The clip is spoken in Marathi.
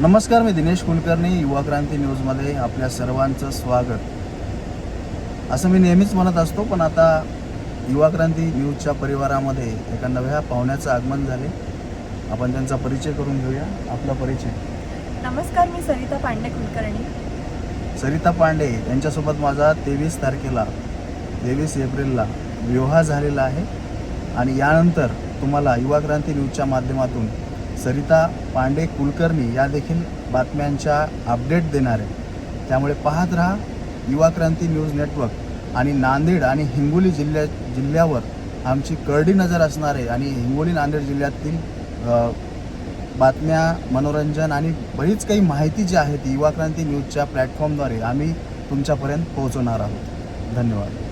नमस्कार मी दिनेश कुलकर्णी युवा क्रांती न्यूजमध्ये आपल्या सर्वांचं स्वागत. असं मी नेहमीच म्हणत असतो पण आता युवा क्रांती न्यूजच्या परिवारामध्ये एका नव्या पाहुण्याचं आगमन झाले. आपण त्यांचा परिचय करून घेऊया. आपला परिचय. नमस्कार मी सरिता पांडे कुलकर्णी. सरिता पांडे यांच्यासोबत माझा तेवीस तारखेला तेवीस एप्रिलला विवाह झालेला आहे. आणि यानंतर तुम्हाला युवा क्रांती न्यूजच्या माध्यमातून सरिता पांडे कुलकर्णी या देखील बातम्यांच्या अपडेट देणार. आहे त्यामुळे पाहत राहा युवा क्रांती न्यूज नेटवर्क आणि नांदेड आणि हिंगोली जिल्ह्या जिल्ह्यावर आमची करडी नजर असणार आहे आणि हिंगोली नांदेड जिल्ह्यातील बातम्या मनोरंजन आणि बरीच काही माहिती जी आहे ती युवा क्रांती न्यूजच्या प्लॅटफॉर्मद्वारे आम्ही तुमच्यापर्यंत पोहोचवणार आहोत. धन्यवाद.